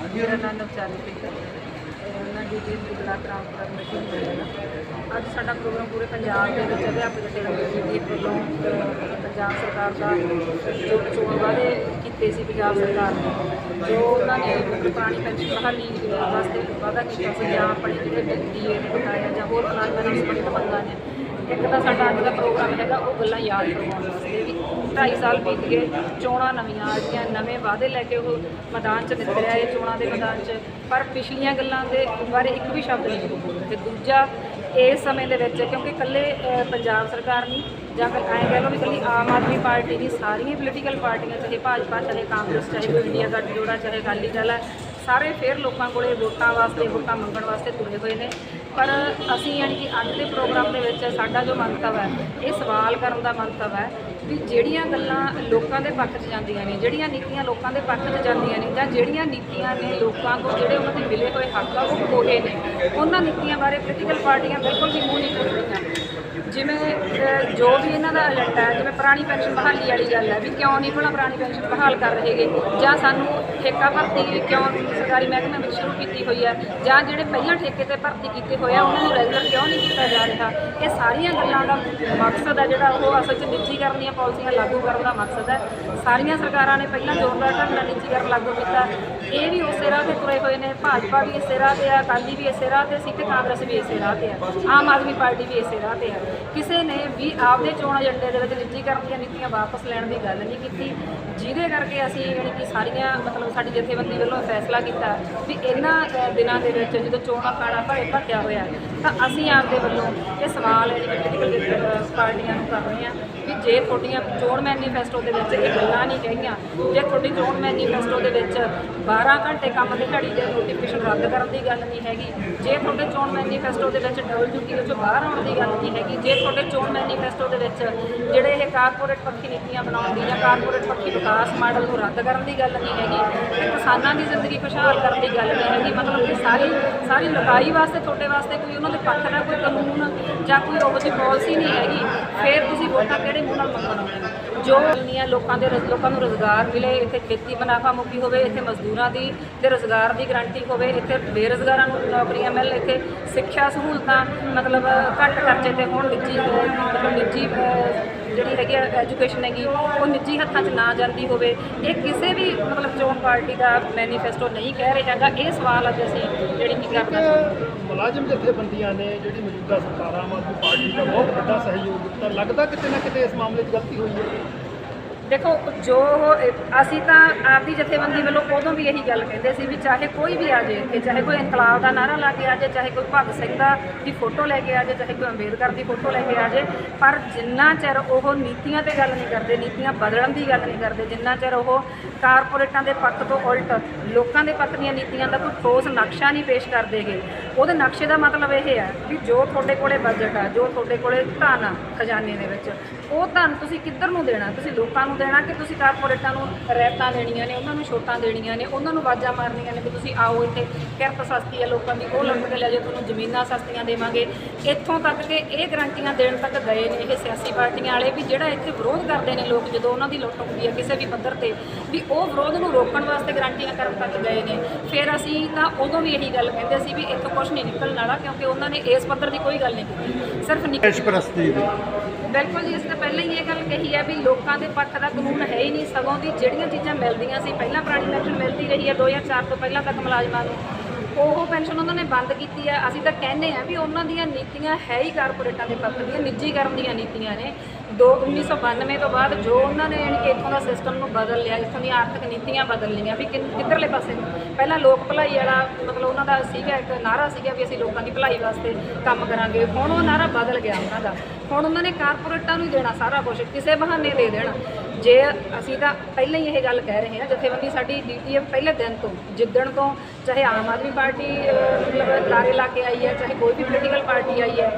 ਮੇਰਾ ਨਾਮ ਨਵਚਾਰੀ ਸਿੰਘ ਹੈ। ਮੈਂ ਡਿਊਟੀ ਬਲਾਕ ਰਾਮਪੁਰ ਕਮੇਟੀ ਨੂੰ। ਮਿਲਿਆ ਅੱਜ ਸਾਡਾ ਪ੍ਰੋਗਰਾਮ ਪੂਰੇ ਪੰਜਾਬ ਦੇ ਵਿੱਚ ਅਧਿਆਪਕ ਜਥੇਬੰਦੀ ਦੀ ਵੱਲੋਂ ਪੰਜਾਬ ਸਰਕਾਰ ਦਾ ਜੋ ਚੋਣ ਵਾਅਦੇ ਕੀਤੇ ਸੀ ਪੰਜਾਬ ਸਰਕਾਰ ਨੇ ਜੋ ਉਹਨਾਂ ਨੇ ਪੁਰਾਣੀ ਪੈਨਸ਼ਨ ਬਹਾਲੀ ਵਾਸਤੇ ਵਾਅਦਾ ਕੀਤਾ ਸੀ ਜਾਂ ਆਪਣੇ ਜਿਹੜੇ ਡੀਏ ਨੇ ਬਕਾਇਆ ਜਾਂ ਹੋਰ ਪਲਾਨ ਨਾਲ ਸੰਬੰਧਿਤ ਮੰਗਾਂ ਨੇ ਇੱਕ ਤਾਂ ਸਾਡਾ ਅੱਜ ਦਾ ਪ੍ਰੋਗਰਾਮ ਹੈਗਾ, ਉਹ ਗੱਲਾਂ ਯਾਦ ਕਰਵਾਉਣ ਵਾਸਤੇ ਵੀ 2.5 ਸਾਲ ਬੀਤ ਗਏ, ਚੋਣਾਂ ਨਵੀਆਂ ਆ ਗਈਆਂ ਨਵੇਂ ਵਾਅਦੇ ਲੈ ਕੇ ਉਹ ਮੈਦਾਨ 'ਚ ਨਿਕਲਿਆ ਇਹ ਚੋਣਾਂ ਦੇ ਮੈਦਾਨ 'ਚ। ਪਰ ਪਿਛਲੀਆਂ ਗੱਲਾਂ ਦੇ ਬਾਰੇ ਇੱਕ ਵੀ ਸ਼ਬਦ ਨਹੀਂ ਉਹ ਬੋਲੇ ਤੇ ਦੂਜਾ ਇਸ ਸਮੇਂ ਦੇ ਵਿੱਚ, ਕਿਉਂਕਿ ਇਕੱਲੇ ਪੰਜਾਬ ਸਰਕਾਰ ਨਹੀਂ, ਜਾਂ ਫਿਰ ਐਂ ਕਹਿ ਲਓ ਵੀ ਇਕੱਲੀ ਆਮ ਆਦਮੀ ਪਾਰਟੀ ਦੀ ਸਾਰੀਆਂ ਪੋਲੀਟੀਕਲ ਪਾਰਟੀਆਂ, ਚਾਹੇ ਭਾਜਪਾ, ਚਾਹੇ ਕਾਂਗਰਸ, ਚਾਹੇ ਕੋਈ ਇੰਡੀਆ ਦਾ ਜੋੜਾ, ਚਾਹੇ ਅਕਾਲੀ ਦਲ ਹੈ, ਸਾਰੇ ਫੇਰ ਲੋਕਾਂ ਕੋਲੇ ਵੋਟਾਂ ਵਾਸਤੇ, ਵੋਟਾਂ ਮੰਗਣ ਵਾਸਤੇ ਤੁਰੇ ਹੋਏ ਨੇ। ਪਰ ਅਸੀਂ ਯਾਨੀ ਕਿ ਅੱਜ ਦੇ ਪ੍ਰੋਗਰਾਮ ਦੇ ਵਿੱਚ ਸਾਡਾ ਜੋ ਮੰਤਵ ਹੈ, ਇਹ ਸਵਾਲ ਕਰਨ ਦਾ ਮੰਤਵ ਹੈ ਵੀ ਜਿਹੜੀਆਂ ਗੱਲਾਂ ਲੋਕਾਂ ਦੇ ਪੱਖ 'ਚ ਜਾਂਦੀਆਂ ਨੇ, ਜਿਹੜੀਆਂ ਨੀਤੀਆਂ ਲੋਕਾਂ ਦੇ ਪੱਖ 'ਚ ਜਾਂਦੀਆਂ ਨੇ ਜਾਂ ਜਿਹੜੀਆਂ ਨੀਤੀਆਂ ਨੇ ਲੋਕਾਂ ਤੋਂ ਜਿਹੜੇ ਉਹਨਾਂ ਦੇ ਮਿਲੇ ਹੋਏ ਹੱਕ ਆ, ਉਹ ਖੋਏ ਨੇ, ਉਹਨਾਂ ਨੀਤੀਆਂ ਬਾਰੇ ਪੋਲੀਟੀਕਲ ਪਾਰਟੀਆਂ ਬਿਲਕੁਲ ਵੀ ਮੂੰਹ ਨਹੀਂ ਖੋਲ੍ਹਦੀਆਂ ਜਿਵੇਂ ਅਹ, ਜੋ ਵੀ ਇਹਨਾਂ ਦਾ ਏਜੰਡਾ ਹੈ ਜਿਵੇਂ ਪੁਰਾਣੀ ਪੈਨਸ਼ਨ ਬਹਾਲੀ ਵਾਲੀ ਗੱਲ ਹੈ ਵੀ ਕਿਉਂ ਨਹੀਂ ਭਲਾ ਪੁਰਾਣੀ ਪੈਨਸ਼ਨ ਬਹਾਲ ਕਰ ਰਹੇਗੇ ਜਾਂ ਸਾਨੂੰ ਠੇਕਾ ਭਰਤੀ ਕਿਉਂ ਸਰਕਾਰੀ ਮਹਿਕਮੇ ਵਿੱਚ ਸ਼ੁਰੂ ਕੀਤੀ ਹੋਈ ਹੈ ਜਾਂ ਜਿਹੜੇ ਪਹਿਲਾਂ ਠੇਕੇ ਤੇ ਭਰਤੀ ਕੀਤੇ ਹੋਏ ਆ ਉਹਨਾਂ ਨੂੰ ਰੈਗੂਲਰ ਕਿਉਂ ਨਹੀਂ ਕੀਤਾ ਜਾ ਰਿਹਾ? ਇਹ ਸਾਰੀਆਂ ਗੱਲਾਂ ਦਾ ਮਕਸਦ ਹੈ ਜਿਹੜਾ ਉਹ ਅਸਲ 'ਚ ਨਿੱਜੀਕਰਨ ਦੀਆਂ ਪਾਲਿਸੀਆਂ ਲਾਗੂ ਕਰਨ ਦਾ ਮਕਸਦ ਹੈ ਸਾਰੀਆਂ ਸਰਕਾਰਾਂ ਨੇ ਪਹਿਲਾਂ ਜ਼ੋਰਦਾਰ ਢੰਗ ਨਾਲ ਨਿੱਜੀਕਰਨ ਲਾਗੂ ਕੀਤਾ। ਇਹ ਵੀ ਉਸੇ ਰਾਹ ਤੇ ਤੁਰੇ ਹੋਏ ਨੇ ਭਾਜਪਾ ਵੀ ਇਸੇ ਰਾਹ ਤੇ ਆ ਅਕਾਲੀ ਵੀ ਇਸੇ ਰਾਹ ਤੇ ਸੀ ਤੇ ਕਾਂਗਰਸ ਵੀ ਇਸੇ ਰਾਹ ਤੇ ਆ ਆਮ ਆਦਮੀ ਪਾਰਟੀ ਵੀ ਇਸੇ ਰਾਹ ਤੇ ਆ। ਕਿਸੇ ਨੇ ਵੀ ਆਪਦੇ ਚੋਣ ਏਜੰਡੇ ਦੇ ਵਿੱਚ ਨਿੱਜੀਕਰਨ ਦੀਆਂ ਨੀਤੀਆਂ ਵਾਪਸ ਲੈਣ ਦੀ ਗੱਲ ਨਹੀਂ ਕੀਤੀ, ਜਿਹਦੇ ਕਰਕੇ ਅਸੀਂ ਯਾਨੀ ਕਿ ਸਾਰੀਆਂ ਮਤਲਬ ਸਾਡੀ ਜਥੇਬੰਦੀ ਵੱਲੋਂ ਫੈਸਲਾ ਕੀਤਾ ਵੀ ਇਹਨਾਂ ਦਿਨਾਂ ਦੇ ਵਿੱਚ ਜਦੋਂ ਚੋਣਾਂ ਖਾਣਾ ਭਾਵੇਂ ਭੱਕਿਆ ਹੋਇਆ, ਤਾਂ ਅਸੀਂ ਆਪਦੇ ਵੱਲੋਂ ਇਹ ਸਵਾਲ ਜਿਹੜੀ ਪੋਲੀਟੀਕਲ ਪਾਰਟੀਆਂ ਨੂੰ ਕਰ ਰਹੇ ਹਾਂ ਵੀ ਜੇ ਤੁਹਾਡੀਆਂ ਚੋਣ ਮੈਨੀਫੈਸਟੋ ਦੇ ਵਿੱਚ ਇਹ ਗੱਲਾਂ ਨਹੀਂ ਕਹੀਆਂ ਜੇ ਤੁਹਾਡੀ ਚੋਣ ਮੈਨੀਫੈਸਟੋ ਦੇ ਵਿੱਚ 12 ਘੰਟੇ ਕੰਮ ਦੀ ਘੜੀ ਦੇ ਨੋਟੀਫਿਕੇਸ਼ਨ ਰੱਦ ਕਰਨ ਦੀ ਗੱਲ ਨਹੀਂ ਹੈਗੀ, ਜੇ ਤੁਹਾਡੇ ਚੋਣ ਮੈਨੀਫੈਸਟੋ ਦੇ ਵਿੱਚ ਡਬਲ ਡਿਊਟੀ ਵਿੱਚੋਂ ਬਾਹਰ ਆਉਣ ਦੀ ਗੱਲ ਨਹੀਂ ਹੈਗੀ ਕਿ ਜੇ ਤੁਹਾਡੇ ਚੋਣ ਮੈਨੀਫੈਸਟੋ ਦੇ ਵਿੱਚ ਜਿਹੜੇ ਇਹ ਕਾਰਪੋਰੇਟ ਪੱਖੀ ਨੀਤੀਆਂ ਬਣਾਉਣ ਦੀ ਜਾਂ ਕਾਰਪੋਰੇਟ ਪੱਖੀ ਵਿਕਾਸ ਮਾਡਲ ਨੂੰ ਰੱਦ ਕਰਨ ਦੀ ਗੱਲ ਨਹੀਂ ਹੈਗੀ, ਤੇ ਕਿਸਾਨਾਂ ਦੀ ਜ਼ਿੰਦਗੀ ਖੁਸ਼ਹਾਲ ਕਰਨ ਦੀ ਗੱਲ ਨਹੀਂ ਹੈਗੀ, ਮਤਲਬ ਕਿ ਸਾਰੀ ਸਾਰੀ ਲੁਕਾਈ ਵਾਸਤੇ, ਤੁਹਾਡੇ ਵਾਸਤੇ ਕੋਈ ਉਹਨਾਂ ਦੇ ਪੱਖ ਦਾ ਕੋਈ ਕਾਨੂੰਨ ਜਾਂ ਕੋਈ ਉਹ ਜਿਹੀ ਪਾਲਿਸੀ ਨਹੀਂ ਹੈਗੀ, ਫਿਰ ਤੁਸੀਂ ਵੋਟਾਂ ਕਿਹੜੇ ਮੂੰਹ ਨਾਲ ਮੰਗਣ ਆਉਂਦੇ ਹੋ? ਜੋ ਦੁਨੀਆ ਲੋਕਾਂ ਦੇ ਰੋਜ਼- ਲੋਕਾਂ ਨੂੰ ਰੋਜ਼ਗਾਰ ਮਿਲੇ ਇੱਥੇ ਖੇਤੀ ਮੁਨਾਫਾ ਮੁਖੀ ਹੋਵੇ ਇੱਥੇ ਮਜ਼ਦੂਰਾਂ ਦੀ ਤੇ ਰੋਜ਼ਗਾਰ ਦੀ ਗਰੰਟੀ ਹੋਵੇ ਇੱਥੇ ਬੇਰੁਜ਼ਗਾਰਾਂ ਨੂੰ ਨੌਕਰੀਆਂ ਮਿਲਣ ਇੱਥੇ ਸਿੱਖਿਆ ਸਹੂਲਤਾਂ ਮਤਲਬ ਘੱਟ ਖਰਚੇ ਤੇ ਹੋਣ ਨਿੱਜੀ ਅਹ, ਮਤਲਬ ਨਿੱਜੀ ਜਿਹੜੀ ਹੈਗੀ ਐਜੂਕੇਸ਼ਨ ਹੈਗੀ ਉਹ ਨਿੱਜੀ ਹੱਥਾਂ 'ਚ ਨਾ ਜਾਂਦੀ ਹੋਵੇ। ਇਹ ਕਿਸੇ ਵੀ ਮਤਲਬ ਚੋਣ ਪਾਰਟੀ ਦਾ ਮੈਨੀਫੈਸਟੋ ਨਹੀਂ ਕਹਿ ਰਿਹਾ ਹੈਗਾ। ਇਹ ਸਵਾਲ ਅੱਜ ਅਸੀਂ ਜਿਹੜੀ ਕੀ ਕਰਨਾ ਮੁਲਾਜ਼ਮ ਜਥੇਬੰਦੀਆਂ ਨੇ ਜਿਹੜੀ ਮੌਜੂਦਾ ਸਰਕਾਰ ਆਮ ਆਦਮੀ ਪਾਰਟੀ ਦਾ ਬਹੁਤ ਵੱਡਾ ਸਹਿਯੋਗ ਦਿੱਤਾ। ਲੱਗਦਾ ਕਿਤੇ ਨਾ ਕਿਤੇ ਇਸ ਮਾਮਲੇ 'ਚ ਗਲਤੀ ਹੋਈ ਹੈ। ਦੇਖੋ, ਜੋ ਉਹ- ਅਸੀਂ ਤਾਂ ਆਪਦੀ ਜਥੇਬੰਦੀ ਵੱਲੋਂ ਉਦੋਂ ਵੀ ਇਹੀ ਗੱਲ ਕਹਿੰਦੇ ਸੀ ਵੀ ਚਾਹੇ ਕੋਈ ਵੀ ਆ ਜਾਏ ਇੱਥੇ, ਚਾਹੇ ਕੋਈ ਇਨਕਲਾਬ ਦਾ ਨਾਰਾ ਲਾ ਕੇ ਆ ਜਾਏ ਚਾਹੇ ਕੋਈ ਭਗਤ ਸਿੰਘ ਦਾ ਦੀ ਫੋਟੋ ਲੈ ਕੇ ਆ ਜਾਏ ਚਾਹੇ ਕੋਈ ਅੰਬੇਦਕਰ ਦੀ ਫੋਟੋ ਲੈ ਕੇ ਆ ਜਾਏ ਪਰ ਜਿੰਨਾ ਚਿਰ ਉਹ ਨੀਤੀਆਂ ਤੇ ਗੱਲ ਨਹੀਂ ਕਰਦੇ, ਨੀਤੀਆਂ ਬਦਲਣ ਦੀ ਗੱਲ ਨਹੀਂ ਕਰਦੇ, ਜਿੰਨਾ ਚਿਰ ਉਹ ਕਾਰਪੋਰੇਟਾਂ ਦੇ ਪੱਖ ਤੋਂ ਉਲਟ ਲੋਕਾਂ ਦੇ ਪੱਖ ਦੀਆਂ ਨੀਤੀਆਂ ਦਾ ਕੋਈ ਠੋਸ ਨਕਸ਼ਾ ਨਹੀਂ ਪੇਸ਼ ਕਰਦੇਗੇ, ਉਹਦੇ ਨਕਸ਼ੇ ਦਾ ਮਤਲਬ ਇਹ ਹੈ ਵੀ ਜੋ ਤੁਹਾਡੇ ਕੋਲੇ ਬਜਟ ਆ, ਜੋ ਤੁਹਾਡੇ ਕੋਲੇ ਧਨ ਆ ਖਜ਼ਾਨੇ ਦੇ ਵਿੱਚ, ਉਹ ਧਨ ਤੁਸੀਂ ਕਿੱਧਰ ਨੂੰ ਦੇਣਾ? ਤੁਸੀਂ ਲੋਕਾਂ ਨੂੰ ਦੇਣਾ ਕਿ ਤੁਸੀਂ ਕਾਰਪੋਰੇਟਾਂ ਨੂੰ ਰੈਤਾਂ ਦੇਣੀਆਂ ਨੇ, ਉਹਨਾਂ ਨੂੰ ਛੋਟਾਂ ਦੇਣੀਆਂ ਨੇ, ਉਹਨਾਂ ਨੂੰ ਵਾਜਾਂ ਮਾਰਨੀਆਂ ਨੇ ਕਿ ਤੁਸੀਂ ਆਓ ਇੱਥੇ। ਕਿਰਤ ਸਸਤੀ ਹੈ ਲੋਕਾਂ ਦੀ, ਉਹ ਲੁੱਟ ਕੇ ਲੈ ਜਾਓ, ਤੁਹਾਨੂੰ ਜ਼ਮੀਨਾਂ ਸਸਤੀਆਂ ਦੇਵਾਂਗੇ। ਇੱਥੋਂ ਤੱਕ ਕਿ ਇਹ ਗਰੰਟੀਆਂ ਦੇਣ ਤੱਕ ਗਏ ਨੇ ਇਹ ਸਿਆਸੀ ਪਾਰਟੀਆਂ ਵਾਲੇ ਵੀ ਜਿਹੜਾ ਇੱਥੇ ਵਿਰੋਧ ਕਰਦੇ ਨੇ ਲੋਕ, ਜਦੋਂ ਉਹਨਾਂ ਦੀ ਲੁੱਟ ਹੁੰਦੀ ਹੈ ਕਿਸੇ ਵੀ ਪੱਧਰ ਤੇ, ਵੀ ਉਹ ਵਿਰੋਧ ਨੂੰ ਰੋਕਣ ਵਾਸਤੇ ਗਰੰਟੀਆਂ ਕਰਨ ਤੱਕ ਗਏ ਨੇ। ਫਿਰ ਅਸੀਂ ਤਾਂ ਉਦੋਂ ਵੀ ਇਹੀ ਗੱਲ ਕਹਿੰਦੇ ਸੀ ਵੀ ਇੱਥੋਂ ਕੁਝ ਨਹੀਂ ਨਿਕਲਣ ਵਾਲਾ ਕਿਉਂਕਿ ਉਹਨਾਂ ਨੇ ਇਸ ਪੱਧਰ ਦੀ ਕੋਈ ਗੱਲ ਨਹੀਂ ਕੀਤੀ। ਸਿਰਫ ਨਿਕ ਪ੍ਰਸਤੀ ਦੀ। ਬਿਲਕੁਲ ਜੀ, ਇਸ ਤੋਂ ਪਹਿਲਾਂ ਹੀ ਇਹ ਗੱਲ ਕਹੀ ਹੈ ਵੀ ਲੋਕਾਂ ਦੇ ਪੱਖ ਦਾ ਕਾਨੂੰਨ ਹੈ ਹੀ ਨਹੀਂ, ਸਗੋਂ ਦੀ ਜਿਹੜੀਆਂ ਚੀਜ਼ਾਂ ਮਿਲਦੀਆਂ ਸੀ, ਪਹਿਲਾਂ ਪੁਰਾਣੀ ਪੈਨਸ਼ਨ ਮਿਲਦੀ ਰਹੀ ਹੈ 2004 ਤੋਂ ਪਹਿਲਾਂ ਤੱਕ ਮੁਲਾਜ਼ਮਾਂ ਨੂੰ। ਉਹ ਪੈਨਸ਼ਨ ਉਹਨਾਂ ਨੇ ਬੰਦ ਕੀਤੀ ਹੈ ਅਸੀਂ ਤਾਂ ਕਹਿੰਦੇ ਆ ਵੀ ਉਹਨਾਂ ਦੀਆਂ ਨੀਤੀਆਂ ਹੈ ਹੀ ਕਾਰਪੋਰੇਟਾਂ ਦੇ ਪੱਖ ਦੀਆਂ ਨਿੱਜੀਕਰਨ ਦੀਆਂ ਨੀਤੀਆਂ ਨੇ। ਦੋ 1992 ਤੋਂ ਬਾਅਦ ਜੋ ਉਹਨਾਂ ਨੇ ਯਾਨੀ ਕਿ ਇੱਥੋਂ ਦਾ ਸਿਸਟਮ ਨੂੰ ਬਦਲ ਲਿਆ, ਇੱਥੋਂ ਦੀਆਂ ਆਰਥਿਕ ਨੀਤੀਆਂ ਬਦਲ ਲਈਆਂ ਵੀ ਕਿ- ਕਿੱਧਰਲੇ ਪਾਸੇ ਪਹਿਲਾਂ ਲੋਕ ਭਲਾਈ ਵਾਲਾ ਮਤਲਬ ਉਹਨਾਂ ਦਾ ਸੀਗਾ ਇੱਕ ਨਾਰਾ ਸੀਗਾ ਵੀ ਅਸੀਂ ਲੋਕਾਂ ਦੀ ਭਲਾਈ ਵਾਸਤੇ ਕੰਮ ਕਰਾਂਗੇ। ਹੁਣ ਉਹ ਨਾਰਾ ਬਦਲ ਗਿਆ ਉਹਨਾਂ ਦਾ। ਹੁਣ ਉਹਨਾਂ ਨੇ ਕਾਰਪੋਰੇਟਾਂ ਨੂੰ ਹੀ ਦੇਣਾ ਸਾਰਾ ਕੁਝ ਕਿਸੇ ਬਹਾਨੇ ਦੇ ਦੇਣਾ। ਜੇ ਅਸੀਂ ਤਾਂ ਪਹਿਲਾਂ ਹੀ ਇਹ ਗੱਲ ਕਹਿ ਰਹੇ ਹਾਂ, ਜਥੇਬੰਦੀ ਸਾਡੀ ਡੀਟੀਐਫ ਪਹਿਲੇ ਦਿਨ ਤੋਂ ਜਿੱਦਣ ਤੋਂ ਚਾਹੇ ਆਮ ਆਦਮੀ ਪਾਰਟੀ ਮਤਲਬ ਲਾਰੇ ਲਾ ਕੇ ਆਈ ਹੈ, ਚਾਹੇ ਕੋਈ ਵੀ ਪੋਲੀਟੀਕਲ ਪਾਰਟੀ ਆਈ ਹੈ,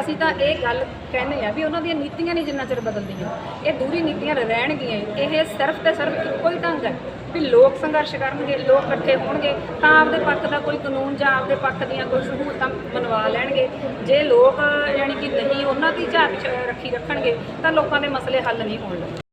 ਅਸੀਂ ਤਾਂ ਇਹ ਗੱਲ ਕਹਿੰਦੇ ਆ ਵੀ ਉਹਨਾਂ ਦੀਆਂ ਨੀਤੀਆਂ ਨਹੀਂ ਜਿੰਨਾ ਚਿਰ ਬਦਲਦੀਆਂ। ਇਹ ਦੂਰੀ ਨੀਤੀਆਂ ਰਹਿਣਗੀਆਂ ਇਹ ਸਿਰਫ ਤੇ ਸਿਰਫ ਇੱਕੋ ਹੀ ਢੰਗ ਹੈ ਵੀ ਲੋਕ ਸੰਘਰਸ਼ ਕਰਨਗੇ, ਲੋਕ ਇਕੱਠੇ ਹੋਣਗੇ, ਤਾਂ ਆਪਦੇ ਪੱਖ ਦਾ ਕੋਈ ਕਾਨੂੰਨ ਜਾਂ ਆਪਦੇ ਪੱਖ ਦੀਆਂ ਕੋਈ ਸਹੂਲਤਾਂ ਮਨਵਾ ਲੈਣਗੇ। ਜੇ ਲੋਕ, ਯਾਨੀ ਕਿ ਨਹੀਂ, ਉਹਨਾਂ ਦੀ ਝਾਕ ਰੱਖੀ ਰੱਖਣਗੇ, ਤਾਂ ਲੋਕਾਂ ਦੇ ਮਸਲੇ ਹੱਲ ਨਹੀਂ ਹੋਣਗੇ।